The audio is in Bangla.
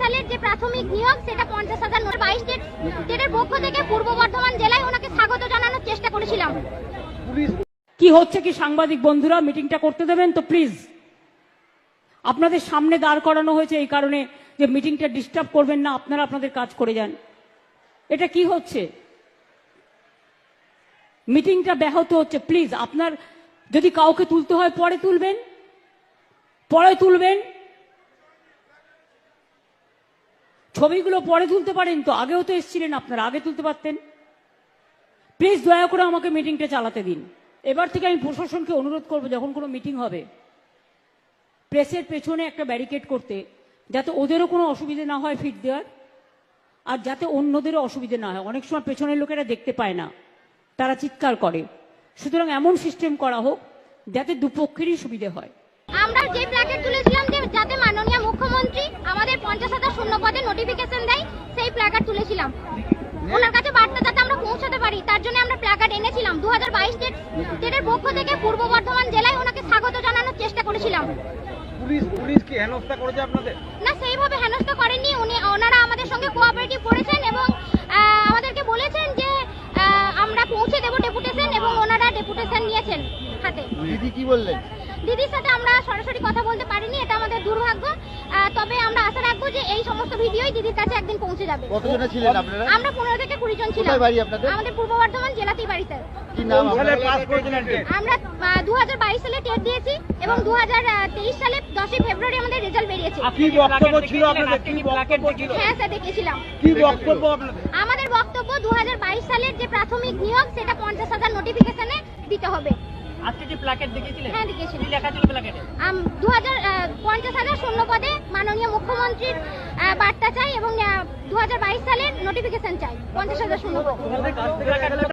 সালের যে প্রাথমিক নিয়োগ, সেটা পঞ্চাশ হাজার বাইশ স্টেটের পক্ষ থেকে পূর্ব বর্ধমান জেলায় ওনাকে স্বাগত জানানোর চেষ্টা করেছিলাম। কি হচ্ছে কি সাংবাদিক বন্ধুরা? মিটিংটা করতে দেবেন তো প্লিজ আপনাদের সামনে দাঁড় করানো হয়েছে এই কারণে যে মিটিংটা ডিস্টার্ব করবেন না, আপনারা আপনাদের কাজ করে যান। এটা কি হচ্ছে? মিটিংটা ব্যাহত হচ্ছে প্লিজ আপনার যদি কাউকে তুলতে হয়, পরে তুলবেন। পরে তুলবেন। ছবিগুলো পরে তুলতে পারেন তো, আগেও তো এসেছিলেন আপনারা, আগে তুলতে পারতেন। প্লিজ দয়া করে আমাকে মিটিংটা চালাতে দিন। এবার থেকে আমি প্রশাসনকে অনুরোধ করব, যখন কোনো মিটিং হবে, প্রেসের পেছনে একটা ব্যারিকেড করতে, যাতে ওদেরও কোনো অসুবিধে না হয় ফিট দেওয়ার, আর যাতে অন্যদেরও অসুবিধে না হয়। অনেক সময় পেছনের লোকেরা দেখতে পায় না, তারা চিৎকার করে। সুতরাং এমন সিস্টেম করা হোক, যাতে দুপক্ষেরই সুবিধে হয়। আমরা যে প্ল্যাকেট তুলেছিলাম যে যাতে মাননীয় পদে নোটিফিকেশন দেয় সেই প্ল্যাকার্ড তুলেছিলাম। ওনার কাছে বার্তা যাতে আমরা পৌঁছাতে পারি তার জন্য আমরা প্ল্যাকার্ড এনেছিলাম। দু হাজার বাইশ স্টেটের পক্ষ থেকে পূর্ব বর্ধমান জেলায় ওনাকে স্বাগত জানানোর চেষ্টা করেছিলাম। পুলিশ পুলিশ কি হেনস্থা করেছে আপনাদের? না সেইভাবে হেনস্থা করেননি। উনি ওনারা আমাদের সঙ্গে কোঅপারেটিভ করেছেন এবং আমাদেরকে বলেছেন যে আমরা পৌঁছে দেব ডেপুটেশন এবং ওনারা ডেপুটেশন নিয়েছেন হাতে। দিদি কি বললেন? দিদির সাথে আমরা সরাসরি কথা বলতে পারিনি এটা আমাদের দুর্ভাগ্য। তবে আমরা আশা রাখব যে এই সমস্ত ভিডিওই দিদির কাছে একদিন পৌঁছে যাবে। কতজনে ছিলেন আপনারা? আমরা পনেরো থেকে কুড়ি জন ছিলাম। কোথায় বাড়ি আপনাদের? আমাদের পূর্ব বর্ধমান জেলাতেই বাড়ি স্যার কি নাম আপনার? আমরা দু হাজার বাইশ সালে টেট দিয়েছি এবং দু হাজার তেইশ সালে দশই ফেব্রুয়ারি আমাদের রেজাল্ট বেরিয়েছে। কি বক্তব্য ছিল আপনাদের? কি বক্তব্য ছিল? হ্যাঁ স্যার দেখেছিলাম। কি বক্তব্য আপনাদের? আমাদের বক্তব্য দু হাজার বাইশ সালের যে প্রাথমিক নিয়োগ সেটা পঞ্চাশ হাজার নোটিফিকেশনে দিতে হবে। আজকে প্ল্যাকেট দেখিয়েছিলেন হ্যাঁ কি লেখা ছিল প্ল্যাকেটে দু হাজার পঞ্চাশ হাজার শূন্য পদে মাননীয় মুখ্যমন্ত্রীর বার্তা চাই এবং দু হাজার বাইশ সালের নোটিফিকেশন চাই পঞ্চাশ হাজার শূন্য পদে